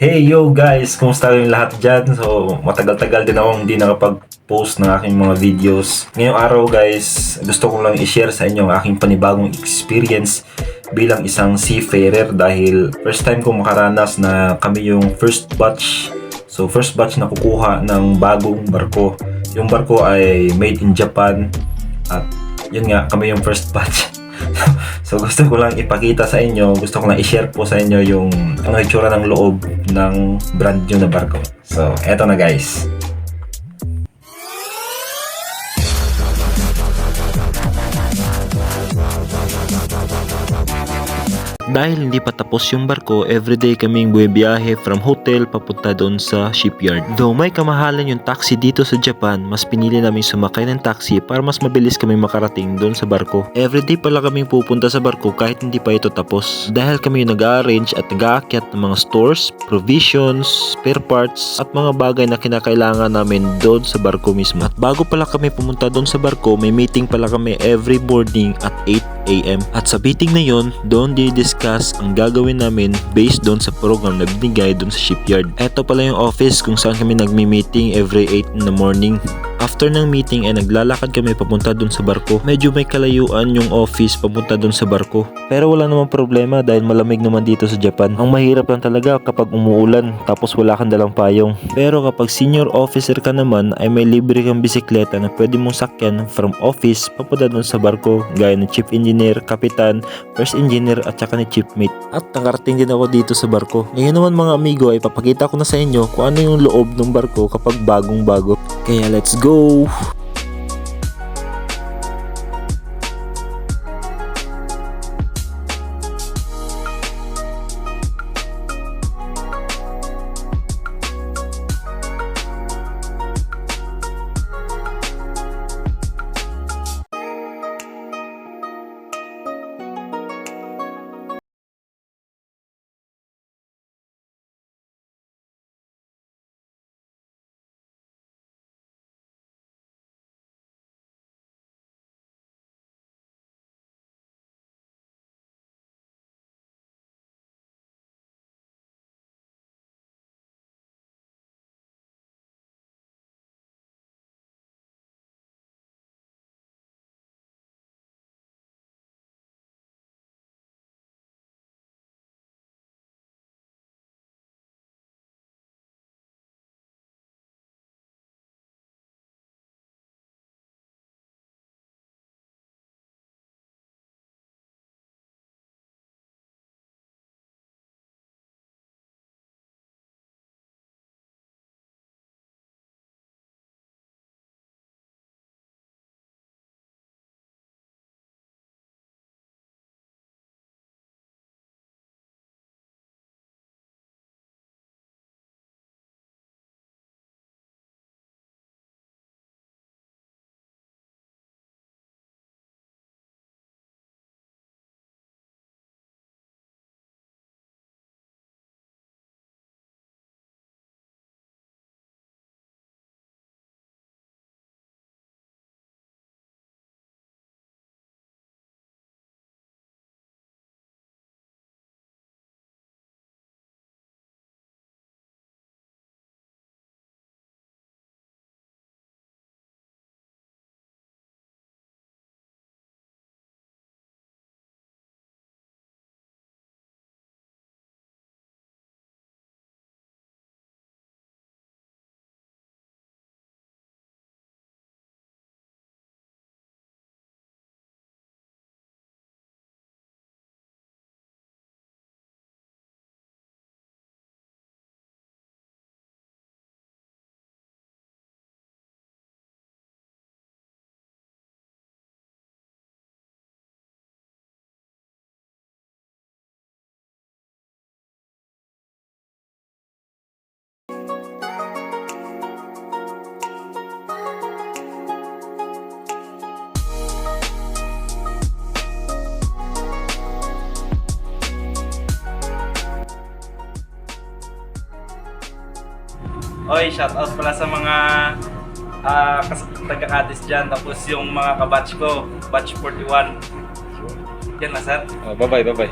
Hey yo guys, kumusta kayong lahat dyan? So, matagal-tagal din akong hindi nakapag-post ng aking mga videos. Ngayong araw guys, gusto ko lang i-share sa inyo ang aking panibagong experience bilang isang seafarer dahil first time ko makaranas na kami yung first batch. So, first batch na kukuha ng bagong barko. Yung barko ay made in Japan at yun nga, kami yung first batch. So gusto ko lang ipakita sa inyo, gusto ko lang i-share po sa inyo yung ano itsura ng loob ng brand new na barko. So eto na guys. Dahil hindi pa tapos yung barko, everyday kaming buwibiyahe from hotel papunta doon sa shipyard. Though may kamahalan yung taxi dito sa Japan, mas pinili namin sumakay ng taxi para mas mabilis kami makarating doon sa barko. Everyday pala kaming pupunta sa barko kahit hindi pa ito tapos. Dahil kami yung nag-arrange at nag-aakyat ng mga stores, provisions, spare parts, at mga bagay na kinakailangan namin doon sa barko mismo. At bago pala kami pumunta doon sa barko, may meeting pala kami every morning at 8 a.m. At sa meeting na yon, doon di-discuss ang gagawin namin based doon sa program na binigay doon sa shipyard. Ito pala yung office kung saan kami nagmi-meeting every 8 in the morning. After ng meeting ay naglalakad kami papunta doon sa barko. Medyo may kalayuan yung office papunta doon sa barko. Pero wala namang problema dahil malamig naman dito sa Japan. Ang mahirap lang talaga kapag umuulan tapos wala kang dalang payong. Pero kapag senior officer ka naman ay may libre kang bisikleta na pwede mong sakyan from office papunta doon sa barko gaya ng chief engineer, kapitan, first engineer at saka ni chief mate. At nakarating din ako dito sa barko. Ngayon naman mga amigo ay papakita ko na sa inyo kung ano yung loob ng barko kapag bagong bago. Kaya let's go! Oh. Oy, shout out pala sa mga ah kas- taga-Addis dyan. Tapos yung mga kabatch ko, batch 41. Yan na, sir. Oh, bye bye, bye bye.